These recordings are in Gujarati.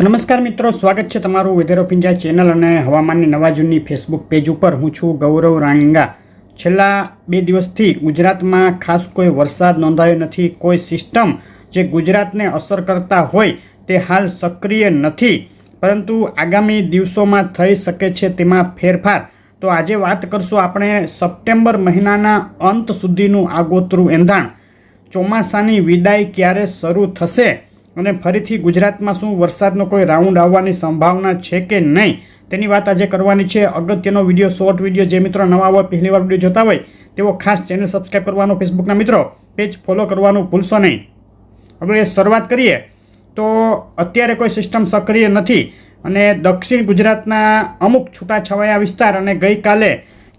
નમસ્કાર મિત્રો, સ્વાગત છે તમારું વેધર ઓફ ઇન્ડિયા ચેનલ અને હવામાનની નવા જૂની ફેસબુક પેજ ઉપર. હું છું ગૌરવ રાણીંગા. છેલ્લા બે દિવસથી ગુજરાતમાં ખાસ કોઈ વરસાદ નોંધાયો નથી, કોઈ સિસ્ટમ જે ગુજરાતને અસર કરતા હોય તે હાલ સક્રિય નથી. પરંતુ આગામી દિવસોમાં થઈ શકે છે તેમાં ફેરફાર. તો આજે વાત કરશું આપણે સપ્ટેમ્બર મહિનાના અંત સુધીનું આગોતરું એંધાણ. ચોમાસાની વિદાય ક્યારે શરૂ થશે? અને ફરીથી ગુજરાતમાં શું વરસાદનો કોઈ રાઉન્ડ આવવાની સંભાવના છે કે નહીં? તેની વાત આજે કરવાની છે. અગત્યનો વીડિયો શોર્ટ વીડિયો જે મિત્રો નવા હોય પહેલી વાર વીડિયો જોતા હોય, તેઓ ખાસ ચેનલ સબસ્ક્રાઈબ કરવાનો, ફેસબુકના મિત્રો પેજ ફોલો કરવાનું ભૂલશો નહીં. હવે શરૂઆત કરીએ. તો અત્યારે કોઈ સિસ્ટમ સક્રિય નથી અને દક્ષિણ ગુજરાતના અમુક છૂટાછવાયા વિસ્તાર અને ગઈકાલે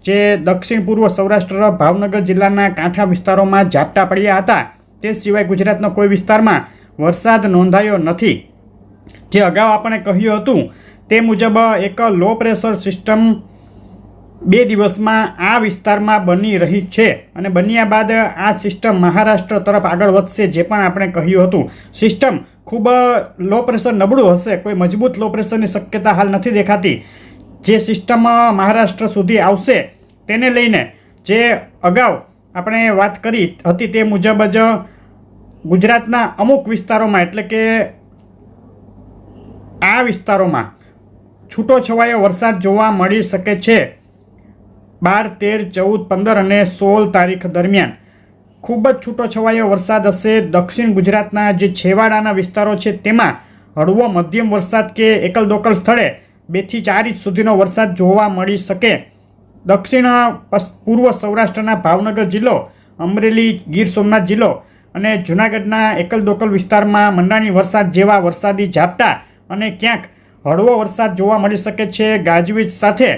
જે દક્ષિણ પૂર્વ સૌરાષ્ટ્ર, ભાવનગર જિલ્લાના કાંઠા વિસ્તારોમાં ઝાપટા પડ્યા હતા. તે સિવાય ગુજરાતના કોઈ વિસ્તારમાં વરસાદ નોંધાયો નથી. જે અગાઉ આપણે કહ્યું હતું, તે મુજબ એક લો પ્રેશર સિસ્ટમ બે દિવસમાં આ વિસ્તારમાં બની રહી છે અને બન્યા બાદ આ સિસ્ટમ મહારાષ્ટ્ર તરફ આગળ વધશે, જે પણ આપણે કહ્યું હતું. સિસ્ટમ ખૂબ લો પ્રેશર નબળું હશે, કોઈ મજબૂત લો પ્રેશરની શક્યતા હાલ નથી દેખાતી. જે સિસ્ટમ મહારાષ્ટ્ર સુધી આવશે, તેને લઈને જે અગાઉ આપણે વાત કરી હતી તે મુજબ જ ગુજરાતના અમુક વિસ્તારોમાં, એટલે કે આ વિસ્તારોમાં છૂટો છવાયો વરસાદ જોવા મળી શકે છે. બાર, તેર, ચૌદ, પંદર અને સોળ તારીખ દરમિયાન ખૂબ જ છૂટો છવાયો વરસાદ હશે. દક્ષિણ ગુજરાતના જે છેવાડાના વિસ્તારો છે, તેમાં હળવો મધ્યમ વરસાદ કે એકલ દોકલ સ્થળે બેથી ચાર ઇંચ સુધીનો વરસાદ જોવા મળી શકે. દક્ષિણ પૂર્વ સૌરાષ્ટ્રના ભાવનગર જિલ્લો, અમરેલી, ગીર સોમનાથ જિલ્લો અને જૂનાગઢના એકલ દોકલ વિસ્તારમાં મંડાણી વરસાદ જેવા વરસાદી ઝાપટા અને ક્યાંક હળવો વરસાદ જોવા મળી શકે છે. ગાજવીજ સાથે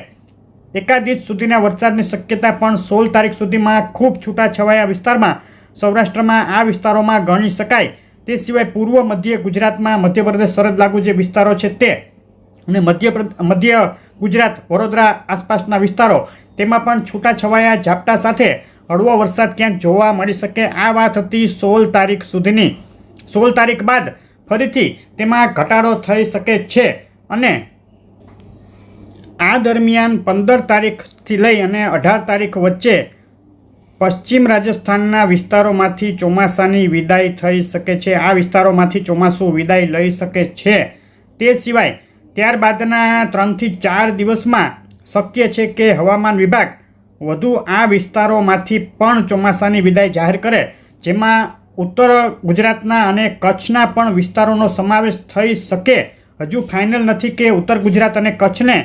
એકાદ ઇંચ સુધીના વરસાદની શક્યતા પણ સોળ તારીખ સુધીમાં ખૂબ છૂટાછવાયા વિસ્તારમાં સૌરાષ્ટ્રમાં આ વિસ્તારોમાં ગણી શકાય. તે સિવાય પૂર્વ મધ્ય ગુજરાતમાં મધ્યપ્રદેશ સરહદ લાગુ જે વિસ્તારો છે તે અને મધ્ય મધ્ય ગુજરાત, વડોદરા આસપાસના વિસ્તારો, તેમાં પણ છૂટાછવાયા ઝાપટા સાથે હળવો વરસાદ ક્યાંક જોવા મળી શકે. આ વાત હતી સોળ તારીખ સુધીની. સોળ તારીખ બાદ ફરીથી તેમાં ઘટાડો થઈ શકે છે અને આ દરમિયાન પંદર તારીખથી લઈ અને અઢાર તારીખ વચ્ચે પશ્ચિમ રાજસ્થાનના વિસ્તારોમાંથી ચોમાસાની વિદાય થઈ શકે છે. આ વિસ્તારોમાંથી ચોમાસું વિદાય લઈ શકે છે. તે સિવાય ત્યારબાદના ત્રણથી ચાર દિવસમાં શક્ય છે કે હવામાન વિભાગ વધુ આ વિસ્તારોમાંથી પણ ચોમાસાની વિદાય જાહેર કરે, જેમાં ઉત્તર ગુજરાતના અને કચ્છના પણ વિસ્તારોનો સમાવેશ થઈ શકે. હજુ ફાઇનલ નથી કે ઉત્તર ગુજરાત અને કચ્છને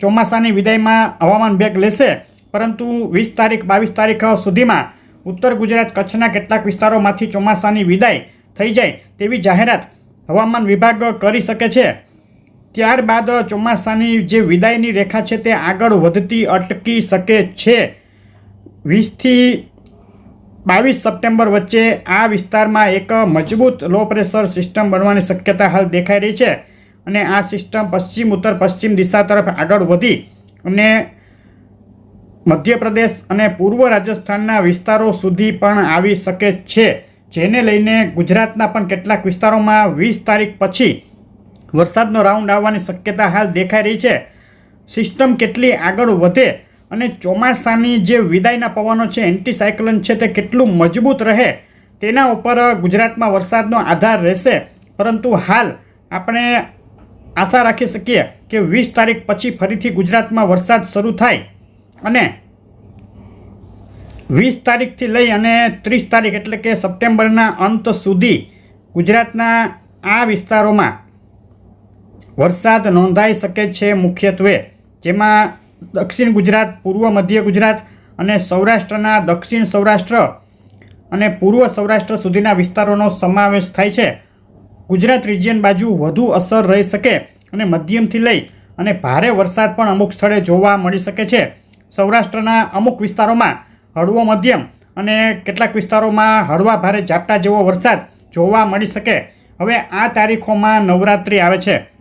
ચોમાસાની વિદાયમાં હવામાન બેગ લેશે, પરંતુ વીસ તારીખ, બાવીસ તારીખ સુધીમાં ઉત્તર ગુજરાત, કચ્છના કેટલાક વિસ્તારોમાંથી ચોમાસાની વિદાય થઈ જાય તેવી જાહેરાત હવામાન વિભાગ કરી શકે છે. ત્યારબાદ ચોમાસાની જે વિદાયની રેખા છે તે આગળ વધતી અટકી શકે છે. વીસથી બાવીસ સપ્ટેમ્બર વચ્ચે આ વિસ્તારમાં એક મજબૂત લો પ્રેશર સિસ્ટમ બનવાની શક્યતા હાલ દેખાઈ રહી છે અને આ સિસ્ટમ પશ્ચિમ, ઉત્તર, પશ્ચિમ દિશા તરફ આગળ વધી અને મધ્યપ્રદેશ અને પૂર્વ રાજસ્થાનના વિસ્તારો સુધી પણ આવી શકે છે. જેને લઈને ગુજરાતના પણ કેટલાક વિસ્તારોમાં વીસ તારીખ પછી વરસાદનો રાઉન્ડ આવવાની શક્યતા હાલ દેખાઈ રહી છે. સિસ્ટમ કેટલી આગળ વધે અને ચોમાસાની જે વિદાયના પવનો છે એન્ટીસાયક્લોન છે, તે કેટલું મજબૂત રહે તેના ઉપર ગુજરાતમાં વરસાદનો આધાર રહેશે. પરંતુ હાલ આપણે આશા રાખી શકીએ કે વીસ તારીખ પછી ફરીથી ગુજરાતમાં વરસાદ શરૂ થાય અને વીસ તારીખથી લઈ અને ત્રીસ તારીખ એટલે કે સપ્ટેમ્બરના અંત સુધી ગુજરાતના આ વિસ્તારોમાં વરસાદ નોંધાઈ શકે છે મુખ્યત્વે. જેમાં દક્ષિણ ગુજરાત, પૂર્વ મધ્ય ગુજરાત અને સૌરાષ્ટ્રના દક્ષિણ સૌરાષ્ટ્ર અને પૂર્વ સૌરાષ્ટ્ર સુધીના વિસ્તારોનો સમાવેશ થાય છે. ગુજરાત રિજિયન બાજુ વધુ અસર રહી શકે અને મધ્યમથી લઈ અને ભારે વરસાદ પણ અમુક સ્થળે જોવા મળી શકે છે. સૌરાષ્ટ્રના અમુક વિસ્તારોમાં હળવો મધ્યમ અને કેટલાક વિસ્તારોમાં હળવા ભારે ઝાપટા જેવો વરસાદ જોવા મળી શકે. હવે આ તારીખોમાં નવરાત્રિ આવે છે.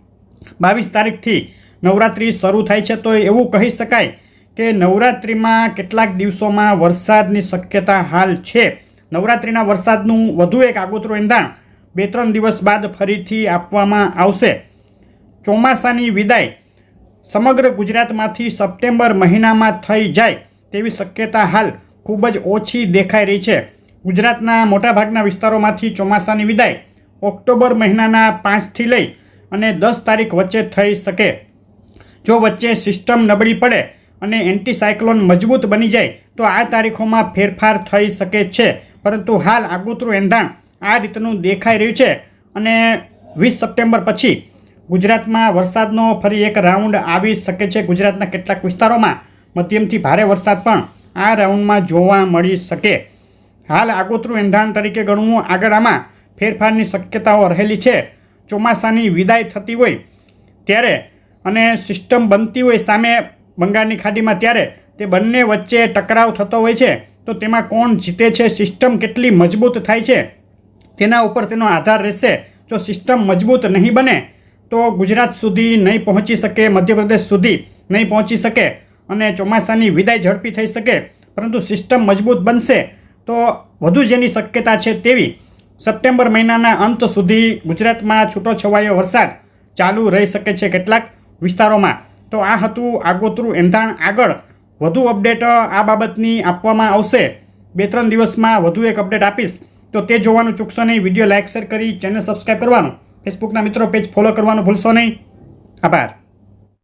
બાવીસ તારીખથી નવરાત્રિ શરૂ થાય છે, તો એવું કહી શકાય કે નવરાત્રિમાં કેટલાક દિવસોમાં વરસાદની શક્યતા હાલ છે. નવરાત્રિના વરસાદનું વધુ એક આગોતરું એંધાણ બે ત્રણ દિવસ બાદ ફરીથી આપવામાં આવશે. ચોમાસાની વિદાય સમગ્ર ગુજરાતમાંથી સપ્ટેમ્બર મહિનામાં થઈ જાય તેવી શક્યતા હાલ ખૂબ જ ઓછી દેખાઈ રહી છે. ગુજરાતના મોટાભાગના વિસ્તારોમાંથી ચોમાસાની વિદાય ઓક્ટોબર મહિનાના પાંચથી લઈ અને દસ તારીખ વચ્ચે થઈ શકે. જો વચ્ચે સિસ્ટમ નબળી પડે અને એન્ટીસાયક્લોન મજબૂત બની જાય, તો આ તારીખોમાં ફેરફાર થઈ શકે છે. પરંતુ હાલ આગોતરું એંધાણ આ રીતનું દેખાઈ રહ્યું છે. અને વીસ સપ્ટેમ્બર પછી ગુજરાતમાં વરસાદનો ફરી એક રાઉન્ડ આવી શકે છે ગુજરાતના કેટલાક વિસ્તારોમાં. મધ્યમથી ભારે વરસાદ પણ આ રાઉન્ડમાં જોવા મળી શકે. હાલ આગોતરું એંધાણ તરીકે ગણવું આગળ આમાં ફેરફારની શક્યતાઓ રહેલી છે. ચોમાસાની વિદાય થતી હોય ત્યારે અને સિસ્ટમ બનતી હોય સામે બંગાળની ખાડીમાં ત્યારે તે બંને વચ્ચે ટકરાવ થતો હોય છે, તો તેમાં કોણ જીતે છે સિસ્ટમ કેટલી મજબૂત થાય છે, તેના ઉપર તેનો આધાર રહેશે. જો સિસ્ટમ મજબૂત નહીં બને, તો ગુજરાત સુધી નહીં પહોંચી શકે, મધ્યપ્રદેશ સુધી નહીં પહોંચી શકે અને ચોમાસાની વિદાય ઝડપી થઈ શકે. પરંતુ સિસ્ટમ મજબૂત બનશે, તો વધુ જેની શક્યતા છે તેવી સપ્ટેમ્બર મહિનાના અંત સુધી ગુજરાતમાં છૂટો છવાયો વરસાદ ચાલુ રહી શકે છે કેટલાક વિસ્તારોમાં. તો આ હતું આગોતરું એંધાણ આગળ. વધુ અપડેટ આ બાબતની આપવામાં આવશે. બે ત્રણ દિવસમાં વધુ એક અપડેટ આપીશ. તો તે જોવાનું ચૂકશો નહીં. વીડિયો લાઇક, શેર કરી, ચેનલ સબસ્ક્રાઈબ કરવાનું. ફેસબુકના મિત્રો પેજ ફોલો કરવાનું ભૂલશો નહીં. આભાર.